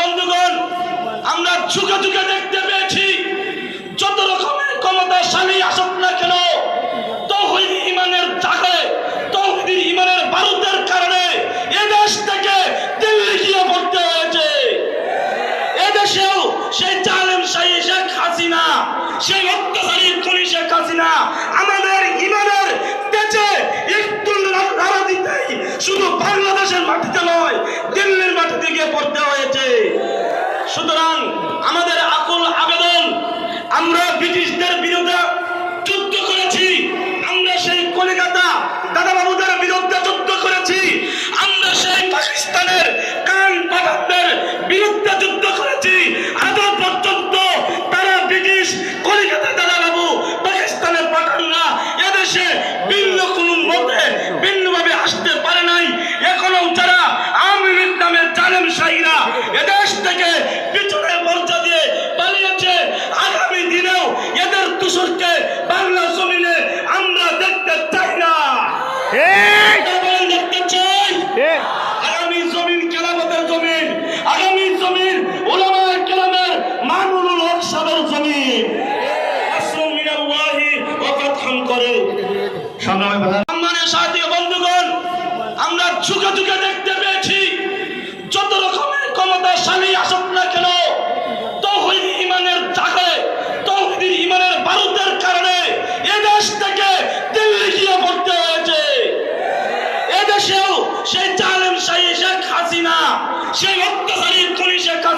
বন্ধুগণ আমরা ঝুঁকে ঝুঁকে দেখতে পেয়েছি। যত রকমের ক্ষমতাশালী আসক্ত দেওয়া হয়েছে। সুতরাং আমাদের দেখতে জমিন কেরামতের জমিন আগামী জমিন ওলামায় কেরামের মানুল হক সাহের জমিন। করে সময় বন্ধুগণ আমরা চুকে চুকে দেখতে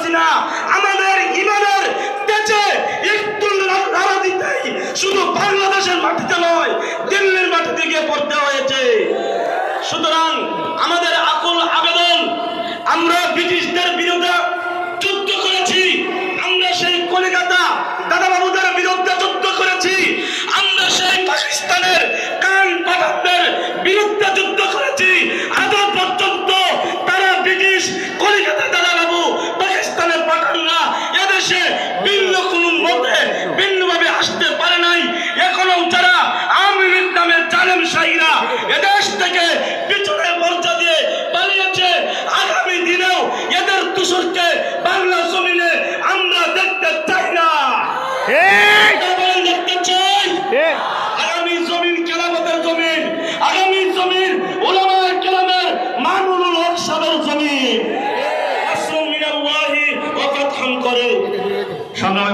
পারছি না আমাদের ইমানের তেজে একটু নাড়া দিতেই শুধু বাংলাদেশের মাটিতে নয়, দিল্লির মাটিতে গিয়ে পড়তে হয়েছে। সুতরাং আমাদের আকুল আবেদন, আমরা ব্রিটিশদের বিরুদ্ধে ব্যবসায়ীরা এদেশ থেকে পিছনে মঞ্চা দিয়ে পালিয়েছে। আগামী দিনেও এদের তুষরকে বাংলা জমিনে আমরা দেখতে চাই না। দেখতে চাই। আগামী জমিন কেরামতের জমিন আগামী জমিন ওলামার কেরামের মানুল হক সাদর জমিন। করে সংগ্রামী